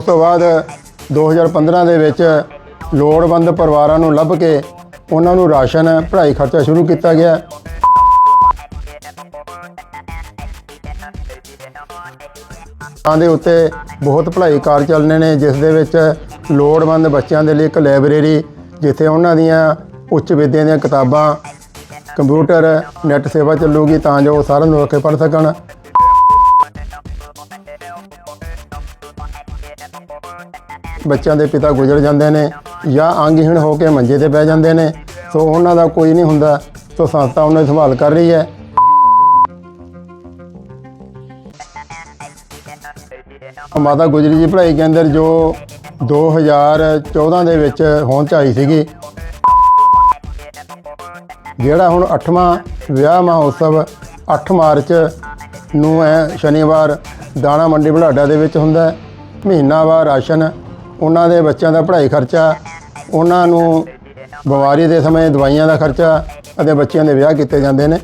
ਉਸ ਤੋਂ ਬਾਅਦ 2015 ਦੇ ਵਿੱਚ ਲੋੜਵੰਦ ਪਰਿਵਾਰਾਂ ਨੂੰ ਲੱਭ ਕੇ ਉਹਨਾਂ ਨੂੰ ਰਾਸ਼ਨ, ਪੜ੍ਹਾਈ ਖਰਚਾ ਸ਼ੁਰੂ ਕੀਤਾ ਗਿਆ। ਤਾਂ ਦੇ ਉੱਤੇ ਬਹੁਤ ਭਲਾਈ ਕਾਰਜ ਚੱਲਣੇ ਨੇ, ਜਿਸ ਦੇ ਵਿੱਚ ਲੋੜਵੰਦ ਬੱਚਿਆਂ ਦੇ ਲਈ ਇੱਕ ਲਾਇਬ੍ਰੇਰੀ, ਜਿੱਥੇ ਉਹਨਾਂ ਦੀਆਂ ਉੱਚ ਵਿਦਿਆ ਦੀਆਂ ਕਿਤਾਬਾਂ, ਕੰਪਿਊਟਰ, ਨੈੱਟ ਸੇਵਾ ਚੱਲੂਗੀ ਤਾਂ ਜੋ ਉਹ ਸਾਰਿਆਂ ਨੂੰ ਰੱਖ ਪੜ੍ਹ ਸਕਣ। ਬੱਚਿਆਂ ਦੇ ਪਿਤਾ ਗੁਜ਼ਰ ਜਾਂਦੇ ਨੇ ਜਾਂ ਅੰਗਹੀਣ ਹੋ ਕੇ ਮੰਜੇ ਤੇ ਬਹਿ ਜਾਂਦੇ ਨੇ, ਸੋ ਉਹਨਾਂ ਦਾ ਕੋਈ ਨਹੀਂ ਹੁੰਦਾ, ਸੋ ਸੰਸਥਾ ਉਹਨਾਂ ਦੀ ਸੰਭਾਲ ਕਰ ਰਹੀ ਹੈ। ਮਾਤਾ ਗੁਜਰੀ ਜੀ ਪੜ੍ਹਾਈ ਕੇਂਦਰ ਜੋ 2014 ਦੇ ਵਿੱਚ ਹੋਂਦ 'ਚ ਆਈ ਸੀਗੀ, ਜਿਹੜਾ ਹੁਣ 8ਵਾਂ ਵਿਆਹ ਮਹੋਤਸਵ 8 ਮਾਰਚ ਨੂੰ ਹੈ ਸ਼ਨੀਵਾਰ ਦਾਣਾ ਮੰਡੀ ਬੁਢਾਡਾ ਦੇ ਵਿੱਚ ਹੁੰਦਾ ਹੈ। ਮਹੀਨਾਵਾਰ ਰਾਸ਼ਨ ਉਹਨਾਂ ਦੇ ਬੱਚਿਆਂ ਦਾ ਪੜ੍ਹਾਈ ਖਰਚਾ, ਉਹਨਾਂ ਨੂੰ ਬਿਮਾਰੀ ਦੇ ਸਮੇਂ ਦਵਾਈਆਂ ਦਾ ਖਰਚਾ ਅਤੇ ਬੱਚਿਆਂ ਦੇ ਵਿਆਹ ਕੀਤੇ ਜਾਂਦੇ ਨੇ।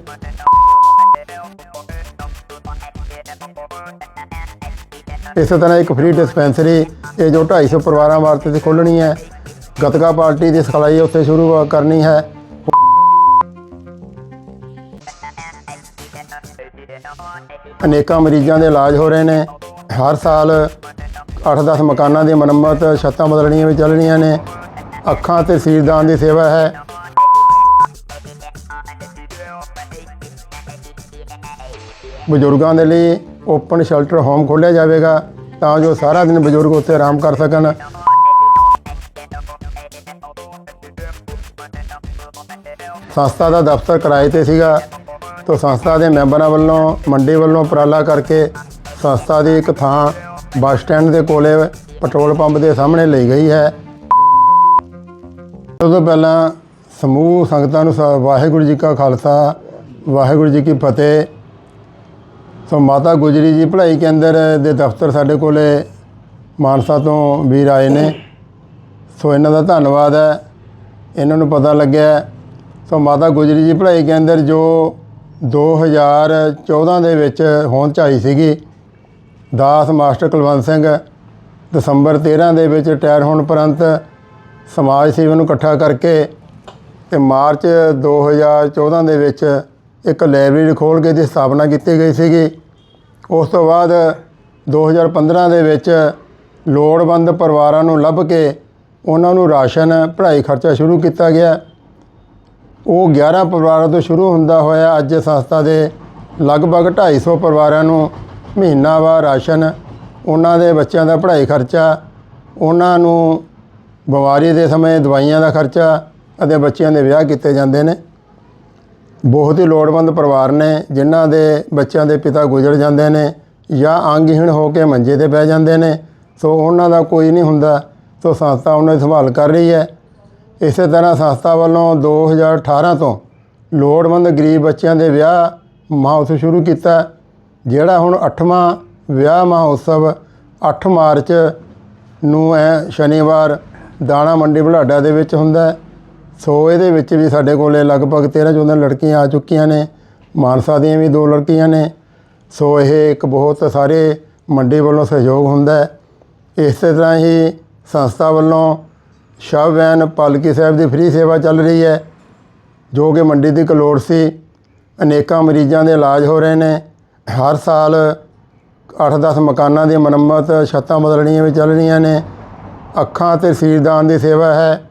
ਇਸੇ ਤਰ੍ਹਾਂ ਇੱਕ ਫ੍ਰੀ ਡਿਸਪੈਂਸਰੀ, ਇਹ ਜੋ 250 ਪਰਿਵਾਰਾਂ ਵਾਸਤੇ ਤੇ ਖੋਲਣੀ ਹੈ, ਗਤਕਾ ਪਾਰਟੀ ਦੀ ਸਿਖਲਾਈ ਉੱਥੇ ਸ਼ੁਰੂ ਕਰਨੀ ਹੈ। ਅਨੇਕਾਂ ਮਰੀਜ਼ਾਂ ਦੇ ਇਲਾਜ ਹੋ ਰਹੇ ਨੇ। ਹਰ ਸਾਲ 8-10 ਮਕਾਨਾਂ ਦੀ ਮੁਰੰਮਤ, ਛੱਤਾਂ ਬਦਲਣੀਆਂ ਵੀ ਚੱਲਣੀਆਂ ਨੇ। ਅੱਖਾਂ ਤੇ ਸੀਰਦਾਨ ਦੀ ਸੇਵਾ ਹੈ। ਬਜ਼ੁਰਗਾਂ ਦੇ ਲਈ ਓਪਨ ਸ਼ੈਲਟਰ ਹੋਮ ਖੋਲ੍ਹਿਆ ਜਾਵੇਗਾ ਤਾਂ ਜੋ ਸਾਰਾ ਦਿਨ ਬਜ਼ੁਰਗ ਉੱਥੇ ਆਰਾਮ ਕਰ ਸਕਣ। ਸੰਸਥਾ ਦਾ ਦਫ਼ਤਰ ਕਿਰਾਏ ਤੇ ਸੀਗਾ। ਤੋਂ ਸੰਸਥਾ ਦੇ ਮੈਂਬਰਾਂ ਵੱਲੋਂ, ਮੰਡੀ ਵੱਲੋਂ ਉਪਰਾਲਾ ਕਰਕੇ ਸੰਸਥਾ ਦੀ ਇੱਕ ਥਾਂ ਬੱਸ ਸਟੈਂਡ ਦੇ ਕੋਲੇ ਪੈਟਰੋਲ ਪੰਪ ਦੇ ਸਾਹਮਣੇ ਲਈ ਗਈ ਹੈ। ਸਭ ਤੋਂ ਪਹਿਲਾਂ ਸਮੂਹ ਸੰਗਤਾਂ ਨੂੰ ਵਾਹਿਗੁਰੂ ਜੀ ਕਾ ਖਾਲਸਾ, ਵਾਹਿਗੁਰੂ ਜੀ ਕੀ ਫਤਿਹ। ਸੋ ਮਾਤਾ ਗੁਜਰੀ ਜੀ ਭਲਾਈ ਕੇਂਦਰ ਦੇ ਦਫ਼ਤਰ ਸਾਡੇ ਕੋਲੇ ਮਾਨਸਾ ਤੋਂ ਵੀਰ ਆਏ ਨੇ। ਸੋ ਇਹਨਾਂ ਦਾ ਧੰਨਵਾਦ ਹੈ। ਇਹਨਾਂ ਨੂੰ ਪਤਾ ਲੱਗਿਆ। ਸੋ ਮਾਤਾ ਗੁਜਰੀ ਜੀ ਭਲਾਈ ਕੇਂਦਰ ਜੋ 2014 ਦੇ ਵਿੱਚ ਹੋਂਦ 'ਚ ਆਈ ਸੀਗੀ ਦਾਸ ਮਾਸਟਰ ਕੁਲਵੰਤ ਸਿੰਘ ਦਸੰਬਰ 13 ਦੇ ਵਿੱਚ ਰਿਟਾਇਰ ਹੋਣ ਉਪਰੰਤ ਸਮਾਜ ਸੇਵਾ ਨੂੰ ਇਕੱਠਾ ਕਰਕੇ ਤੇ ਮਾਰਚ 2014 ਦੇ ਵਿੱਚ ਇੱਕ ਲਾਇਬ੍ਰੇਰੀ ਖੋਲ੍ਹ ਕੇ ਦੀ ਸਥਾਪਨਾ ਕੀਤੀ ਗਈ ਸੀਗੀ। ਉਸ ਤੋਂ ਬਾਅਦ 2015 ਦੇ ਵਿੱਚ ਲੋੜਵੰਦ ਪਰਿਵਾਰਾਂ ਨੂੰ ਲੱਭ ਕੇ ਉਹਨਾਂ ਨੂੰ ਰਾਸ਼ਨ, ਪੜ੍ਹਾਈ ਖਰਚਾ ਸ਼ੁਰੂ ਕੀਤਾ ਗਿਆ। ਉਹ 11 ਪਰਿਵਾਰਾਂ ਤੋਂ ਸ਼ੁਰੂ ਹੁੰਦਾ ਹੋਇਆ ਅੱਜ ਸੰਸਥਾ ਦੇ ਲਗਭਗ 250 ਪਰਿਵਾਰਾਂ ਨੂੰ ਮਹੀਨਾਵਾਰ ਰਾਸ਼ਨ, ਉਹਨਾਂ ਦੇ ਬੱਚਿਆਂ ਦਾ ਪੜ੍ਹਾਈ ਖਰਚਾ, ਉਹਨਾਂ ਨੂੰ ਬਿਮਾਰੀ ਦੇ ਸਮੇਂ ਦਵਾਈਆਂ ਦਾ ਖਰਚਾ ਅਤੇ ਬੱਚਿਆਂ ਦੇ ਵਿਆਹ ਕੀਤੇ ਜਾਂਦੇ ਨੇ। ਬਹੁਤ ਹੀ ਲੋੜਵੰਦ ਪਰਿਵਾਰ ਨੇ, ਜਿਨ੍ਹਾਂ ਦੇ ਬੱਚਿਆਂ ਦੇ ਪਿਤਾ ਗੁਜ਼ਰ ਜਾਂਦੇ ਨੇ ਜਾਂ ਅੰਗਹੀਣ ਹੋ ਕੇ ਮੰਜੇ ਤੇ ਪੈ ਜਾਂਦੇ ਨੇ। ਸੋ ਉਹਨਾਂ ਦਾ ਕੋਈ ਨਹੀਂ ਹੁੰਦਾ, ਸੋ ਸੰਸਥਾ ਉਹਨਾਂ ਦੀ ਸੰਭਾਲ ਕਰ ਰਹੀ ਹੈ। ਇਸੇ ਤਰ੍ਹਾਂ ਸੰਸਥਾ ਵੱਲੋਂ 2018 ਤੋਂ ਲੋੜਵੰਦ ਗਰੀਬ ਬੱਚਿਆਂ ਦੇ ਵਿਆਹ ਮਹੋਤਸਵ ਸ਼ੁਰੂ ਕੀਤਾ। ਜਿਹੜਾ ਹੁਣ 8ਵਾਂ ਵਿਆਹ ਮਹੋਤਸਵ 8 ਮਾਰਚ ਨੂੰ ਹੈ ਸ਼ਨੀਵਾਰ ਦਾਣਾ ਮੰਡੀ ਬੁਲਾਡਾ ਦੇ ਵਿੱਚ ਹੁੰਦਾ ਸੋ ਇਹਦੇ ਵਿੱਚ ਵੀ ਸਾਡੇ ਕੋਲੇ ਲਗਭਗ 13 14 ਲੜਕੀਆਂ ਆ ਚੁੱਕੀਆਂ ਨੇ, ਮਾਨਸਾ ਦੀਆਂ ਵੀ ਦੋ ਲੜਕੀਆਂ ਨੇ। ਸੋ ਇਹ ਇੱਕ ਬਹੁਤ ਸਾਰੇ ਮੰਡੀ ਵੱਲੋਂ ਸਹਿਯੋਗ ਹੁੰਦਾ ਹੈ। ਇਸੇ ਤਰ੍ਹਾਂ ਹੀ ਸੰਸਥਾ ਵੱਲੋਂ ਸ਼ਵ ਵੈਨ ਪਾਲਕੀ ਸਾਹਿਬ ਦੀ ਫ੍ਰੀ ਸੇਵਾ ਚੱਲ ਰਹੀ ਹੈ, ਜੋ ਕਿ ਮੰਡੀ ਦੀ ਕਲੋੜ ਸੀ। ਅਨੇਕਾਂ ਮਰੀਜ਼ਾਂ ਦੇ ਇਲਾਜ ਹੋ ਰਹੇ ਨੇ। ਹਰ ਸਾਲ 8-10 ਮਕਾਨਾਂ ਦੀ ਮੁਰੰਮਤ ਛੱਤਾਂ ਬਦਲਣੀਆਂ ਵੀ ਚੱਲ ਰਹੀਆਂ ਨੇ। ਅੱਖਾਂ ਅਤੇ ਸੀਰਦਾਨ ਦੀ ਸੇਵਾ ਹੈ।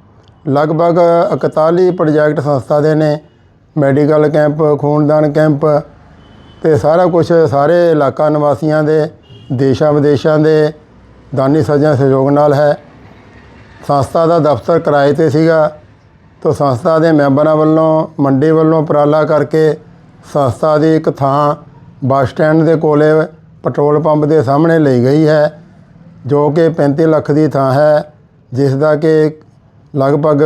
ਲਗਭਗ 41 ਪ੍ਰੋਜੈਕਟ ਸੰਸਥਾ ਦੇ ਨੇ। ਮੈਡੀਕਲ ਕੈਂਪ, ਖੂਨਦਾਨ ਕੈਂਪ ਤੇ ਸਾਰਾ ਕੁਝ ਸਾਰੇ ਇਲਾਕਾ ਨਿਵਾਸੀਆਂ ਦੇ, ਦੇਸ਼ਾਂ ਵਿਦੇਸ਼ਾਂ ਦੇ ਦਾਨੀ ਸੱਜਣ ਸਹਿਯੋਗ ਨਾਲ ਹੈ। ਸੰਸਥਾ ਦਾ ਦਫ਼ਤਰ ਕਿਰਾਏ ਤੇ ਸੀਗਾ। ਤੋਂ ਸੰਸਥਾ ਦੇ ਮੈਂਬਰਾਂ ਵੱਲੋਂ, ਮੰਡੀ ਵੱਲੋਂ ਉਪਰਾਲਾ ਕਰਕੇ ਸੰਸਥਾ ਦੀ ਇੱਕ ਥਾਂ ਬੱਸ ਸਟੈਂਡ ਦੇ ਕੋਲੇ ਪੈਟਰੋਲ ਪੰਪ ਦੇ ਸਾਹਮਣੇ ਲਈ ਗਈ ਹੈ, ਜੋ ਕਿ 35 ਲੱਖ ਦੀ ਥਾਂ ਹੈ, ਜਿਸ ਦਾ ਕਿ ਲਗਭਗ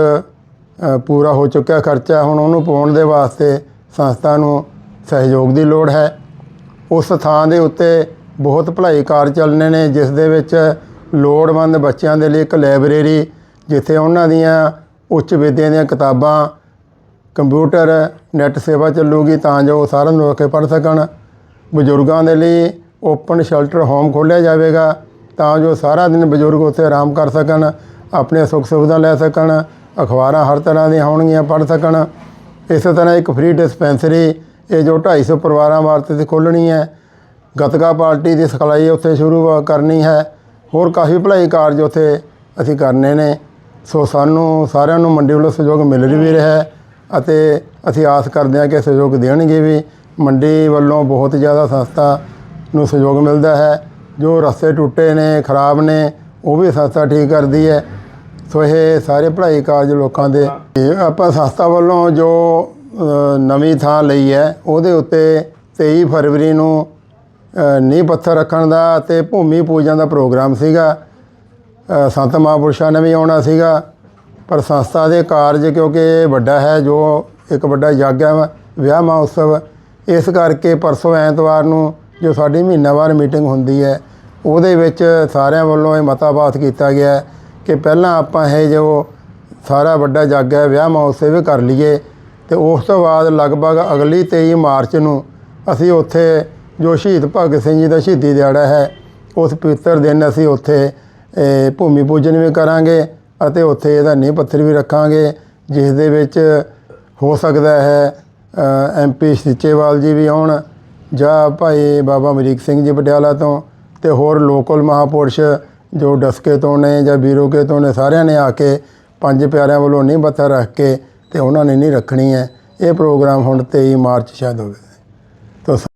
ਪੂਰਾ ਹੋ ਚੁੱਕਿਆ ਖਰਚਾ ਹੁਣ ਉਹਨੂੰ ਪਾਉਣ ਦੇ ਵਾਸਤੇ ਸੰਸਥਾ ਨੂੰ ਸਹਿਯੋਗ ਦੀ ਲੋੜ ਹੈ। ਉਸ ਥਾਂ ਦੇ ਉੱਤੇ ਬਹੁਤ ਭਲਾਈ ਕਾਰਜ ਚੱਲਣੇ ਨੇ, ਜਿਸ ਦੇ ਵਿੱਚ ਲੋੜਵੰਦ ਬੱਚਿਆਂ ਦੇ ਲਈ ਇੱਕ ਲਾਇਬ੍ਰੇਰੀ, ਜਿੱਥੇ ਉਹਨਾਂ ਦੀਆਂ ਉੱਚ ਵਿਦਿਆ ਦੀਆਂ ਕਿਤਾਬਾਂ, ਕੰਪਿਊਟਰ, ਨੈੱਟ ਸੇਵਾ ਚੱਲੂਗੀ ਤਾਂ ਜੋ ਉਹ ਸਾਰਿਆਂ ਨੂੰ ਰੱਖ ਪੜ੍ਹ ਸਕਣ। ਬਜ਼ੁਰਗਾਂ ਦੇ ਲਈ ਓਪਨ ਸ਼ੈਲਟਰ ਹੋਮ ਖੋਲ੍ਹਿਆ ਜਾਵੇਗਾ ਤਾਂ ਜੋ ਸਾਰਾ ਦਿਨ ਬਜ਼ੁਰਗ ਉੱਥੇ ਆਰਾਮ ਕਰ ਸਕਣ, ਆਪਣੇ ਸੁੱਖ ਸੁਵਿਧਾ ਲੈ ਸਕਣ, ਅਖਬਾਰਾਂ ਹਰ ਤਰ੍ਹਾਂ ਦੀਆਂ ਹੋਣਗੀਆਂ, ਪੜ੍ਹ ਸਕਣ। ਇਸੇ ਤਰ੍ਹਾਂ ਇੱਕ ਫ੍ਰੀ ਡਿਸਪੈਂਸਰੀ ਇਹ ਜੋ 250 ਪਰਿਵਾਰਾਂ ਵਾਸਤੇ ਖੋਲ੍ਹਣੀ ਹੈ। ਗਤਕਾ ਪਾਰਟੀ ਦੀ ਸਿਖਲਾਈ ਉੱਥੇ ਸ਼ੁਰੂ ਕਰਨੀ ਹੈ। ਹੋਰ ਕਾਫੀ ਭਲਾਈ ਕਾਰਜ ਉੱਥੇ ਅਸੀਂ ਕਰਨੇ ਨੇ। ਸੋ ਸਾਨੂੰ ਸਾਰਿਆਂ ਨੂੰ ਮੰਡੀ ਵੱਲੋਂ ਸਹਿਯੋਗ ਮਿਲ ਵੀ ਰਿਹਾ ਹੈ ਅਤੇ ਅਸੀਂ ਆਸ ਕਰਦੇ ਹਾਂ ਕਿ ਸਹਿਯੋਗ ਦੇਣਗੇ ਵੀ। ਮੰਡੀ ਵੱਲੋਂ ਬਹੁਤ ਜ਼ਿਆਦਾ ਸੰਸਥਾ ਨੂੰ ਸਹਿਯੋਗ ਮਿਲਦਾ ਹੈ। ਜੋ ਰਸਤੇ ਟੁੱਟੇ ਨੇ, ਖਰਾਬ ਨੇ, ਉਹ ਵੀ ਸੰਸਥਾ ਠੀਕ ਕਰਦੀ ਹੈ। ਸੋ ਇਹ ਸਾਰੇ ਪੜ੍ਹਾਈ ਕਾਰਜ ਲੋਕਾਂ ਦੇ ਆਪਾਂ ਸੰਸਥਾ ਵੱਲੋਂ ਜੋ ਨਵੀਂ ਥਾਂ ਲਈ ਹੈ, ਉਹਦੇ ਉੱਤੇ 23 ਫਰਵਰੀ ਨੂੰ ਨੀਂਹ ਪੱਥਰ ਰੱਖਣ ਦਾ ਤੇ ਭੂਮੀ ਪੂਜਨ ਦਾ ਪ੍ਰੋਗਰਾਮ ਸੀਗਾ। ਸੰਤ ਮਹਾਂਪੁਰਸ਼ਾਂ ਨੇ ਵੀ ਆਉਣਾ ਸੀਗਾ। ਪਰ ਸੰਸਥਾ ਦੇ ਕਾਰਜ ਕਿਉਂਕਿ ਵੱਡਾ ਹੈ, ਜੋ ਇੱਕ ਵੱਡਾ ਯੱਗ ਹੈ ਵਿਆਹ ਮਹੋਤਸਵ ਇਸ ਕਰਕੇ ਪਰਸੋਂ ਐਤਵਾਰ ਨੂੰ ਜੋ ਸਾਡੀ ਮਹੀਨਾਵਾਰ ਮੀਟਿੰਗ ਹੁੰਦੀ ਹੈ, ਉਹਦੇ ਵਿੱਚ ਸਾਰਿਆਂ ਵੱਲੋਂ ਇਹ ਮਤਾ ਪਾਸ ਕੀਤਾ ਗਿਆ ਕਿ ਪਹਿਲਾਂ ਆਪਾਂ ਇਹ ਜੋ ਸਾਰਾ ਵੱਡਾ ਜੱਗ ਹੈ, ਵਿਆਹ ਮਹੋਤਸਵ ਵੀ ਕਰ ਲਈਏ ਤੇ ਉਸ ਤੋਂ ਬਾਅਦ ਲਗਭਗ ਅਗਲੀ 23 ਮਾਰਚ ਨੂੰ ਅਸੀਂ ਉੱਥੇ ਜੋ ਸ਼ਹੀਦ ਭਗਤ ਸਿੰਘ ਜੀ ਦਾ ਸ਼ਹੀਦੀ ਦਿਹਾੜਾ ਹੈ, ਉਸ ਪਵਿੱਤਰ ਦਿਨ ਅਸੀਂ ਉੱਥੇ ਭੂਮੀ ਪੂਜਨ ਵੀ ਕਰਾਂਗੇ ਅਤੇ ਉੱਥੇ ਇਹਦਾ ਨੀਂਹ ਪੱਥਰ ਵੀ ਰੱਖਾਂਗੇ, ਜਿਸ ਦੇ ਵਿੱਚ ਹੋ ਸਕਦਾ ਹੈ ਐਮਪੀ ਸਿੱਚੇਵਾਲ ਜੀ ਵੀ ਆਉਣ, ਜਾਂ ਭਾਈ ਬਾਬਾ ਅਮਰੀਕ ਸਿੰਘ ਜੀ ਪਟਿਆਲਾ ਤੋਂ, ਤੇ ਹੋਰ ਲੋਕਲ ਮਹਾਪੁਰਸ਼ ਜੋ ਡਸਕੇ ਤੋਂ ਨੇ ਜਾਂ ਬੀਰੋਕੇ ਤੋਂ ਨੇ, ਸਾਰਿਆਂ ਨੇ ਆ ਕੇ ਪੰਜ ਪਿਆਰਿਆਂ ਵੱਲੋਂ ਨੀਂਹ ਪੱਥਰ ਰੱਖ ਕੇ ਤੇ ਉਹਨਾਂ ਨੇ ਨਹੀਂ ਰੱਖਣੀ ਹੈ। ਇਹ ਪ੍ਰੋਗਰਾਮ ਹੁਣ 23 ਮਾਰਚ ਸ਼ਾਇਦ ਹੋਵੇ ਤੋ